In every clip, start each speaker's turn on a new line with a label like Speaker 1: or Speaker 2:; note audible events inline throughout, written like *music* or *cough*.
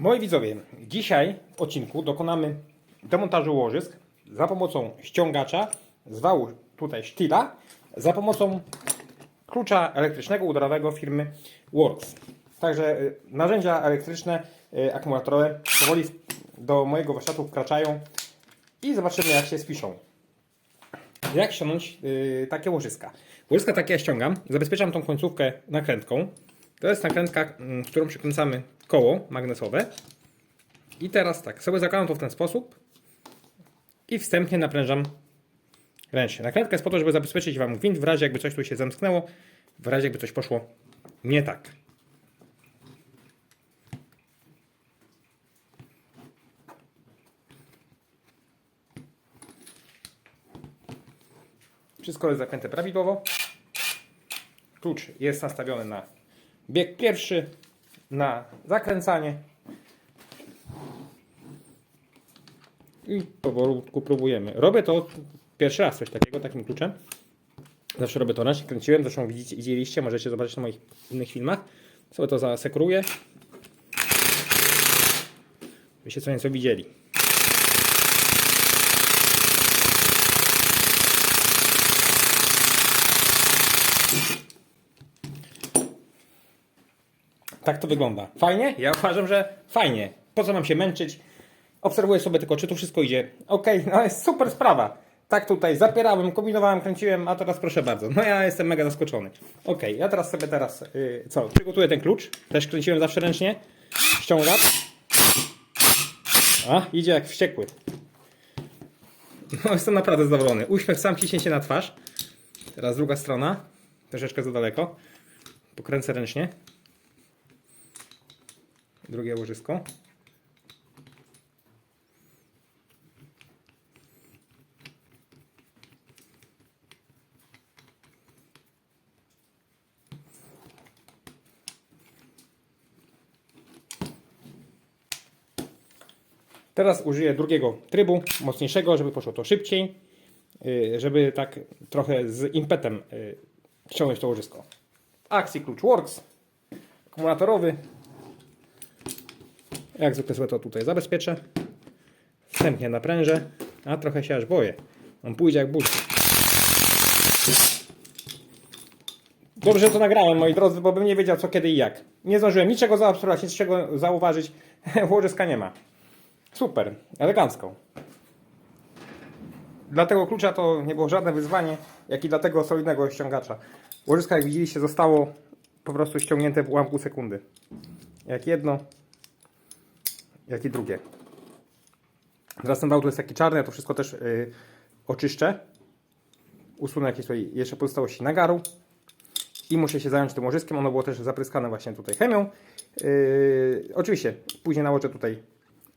Speaker 1: Moi widzowie, dzisiaj w odcinku dokonamy demontażu łożysk za pomocą ściągacza z wału tutaj sztila za pomocą klucza elektrycznego udarowego firmy Works. Także y, narzędzia elektryczne, y, akumulatorowe powoli do mojego warsztatu wkraczają i zobaczymy jak się spiszą. Jak ściągnąć y, takie łożyska? Łożyska takie ja ściągam, zabezpieczam tą końcówkę nakrętką. To jest nakrętka, mm, którą przykręcamy koło magnesowe. I teraz tak, sobie zakładam to w ten sposób i wstępnie naprężam ręcznie. Nakrętka jest po to, żeby zabezpieczyć Wam gwint w razie jakby coś tu się zamknęło, w razie jakby coś poszło nie tak. Wszystko jest zapięte prawidłowo. Klucz jest nastawiony na bieg pierwszy, na zakręcanie. I powolutku próbujemy. Robię to pierwszy raz coś takiego, takim kluczem. Zawsze robię to raz, kręciłem, zresztą widzieliście, możecie zobaczyć na moich innych filmach. Sobie to zasekuruję. Byście co nieco widzieli. Tak to wygląda. Fajnie? Ja uważam, że fajnie. Po co mam się męczyć? Obserwuję sobie tylko, czy tu wszystko idzie. Ok, no jest super sprawa. Tak tutaj zapierałem, kombinowałem, kręciłem, a teraz proszę bardzo. No ja jestem mega zaskoczony. Ok, ja teraz sobie teraz, yy, co, przygotuję ten klucz. Też kręciłem zawsze ręcznie. Ściągacz. A, idzie jak wściekły. No jestem naprawdę zadowolony. Uśmiech sam ciśnie się na twarz. Teraz druga strona. Troszeczkę za daleko. Pokręcę ręcznie. Drugie łożysko. Teraz użyję drugiego trybu, mocniejszego, żeby poszło to szybciej, yy, żeby tak trochę z impetem yy, ściągnąć to łożysko. Akcji klucz Works, akumulatorowy, jak zwykle sobie to tutaj zabezpieczę. Wstępnie naprężę, a trochę się aż boję. On pójdzie jak burz. Dobrze, to nagrałem, moi drodzy, bo bym nie wiedział co, kiedy i jak. Nie zdążyłem niczego zaobserwować, niczego zauważyć. *laughs* Łożyska nie ma. Super, elegancko. Dla tego klucza to nie było żadne wyzwanie, jak i dla tego solidnego ściągacza. Łożyska, jak widzieliście, zostało po prostu ściągnięte w ułamku sekundy. Jak jedno, jak i drugie. Teraz ten wał tu jest taki czarny, ja to wszystko też yy, oczyszczę. Usunę jakieś tutaj jeszcze pozostałości nagaru. I muszę się zająć tym łożyskiem. Ono było też zapryskane właśnie tutaj chemią. Yy, oczywiście później nałożę tutaj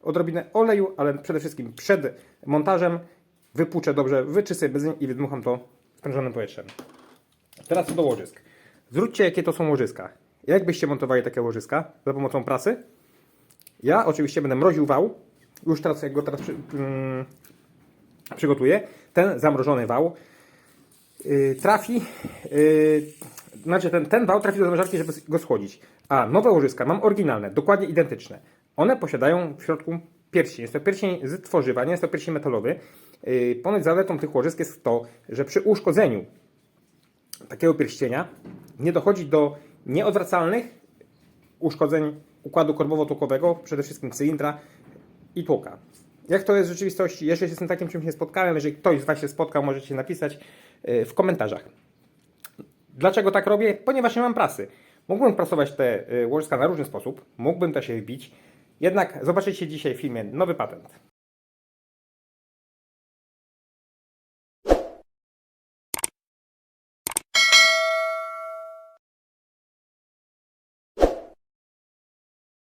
Speaker 1: odrobinę oleju, ale przede wszystkim przed montażem wypłuczę dobrze, wyczyszczę benzyn i wydmucham to sprężonym powietrzem. Teraz co do łożysk. Zwróćcie jakie to są łożyska. Jak byście montowali takie łożyska? Za pomocą prasy? Ja oczywiście będę mroził wał. Już teraz, jak go teraz przy, mm, przygotuję, ten zamrożony wał yy, trafi, yy, znaczy ten, ten wał trafi do zamrażarki, żeby go schłodzić. A nowe łożyska mam oryginalne, dokładnie identyczne. One posiadają w środku pierścień. Jest to pierścień z tworzywa, nie jest to pierścień metalowy. Yy, ponoć zaletą tych łożysk jest to, że przy uszkodzeniu takiego pierścienia nie dochodzi do nieodwracalnych uszkodzeń układu korbowo-tłokowego, przede wszystkim cylindra i tłoka. Jak to jest w rzeczywistości? Jeżeli się z tym takim czymś nie spotkałem, jeżeli ktoś z Was się spotkał, możecie napisać yy, w komentarzach. Dlaczego tak robię? Ponieważ nie mam prasy. Mógłbym prasować te łożyska na różny sposób, mógłbym też je wbić, jednak zobaczycie dzisiaj w filmie nowy patent.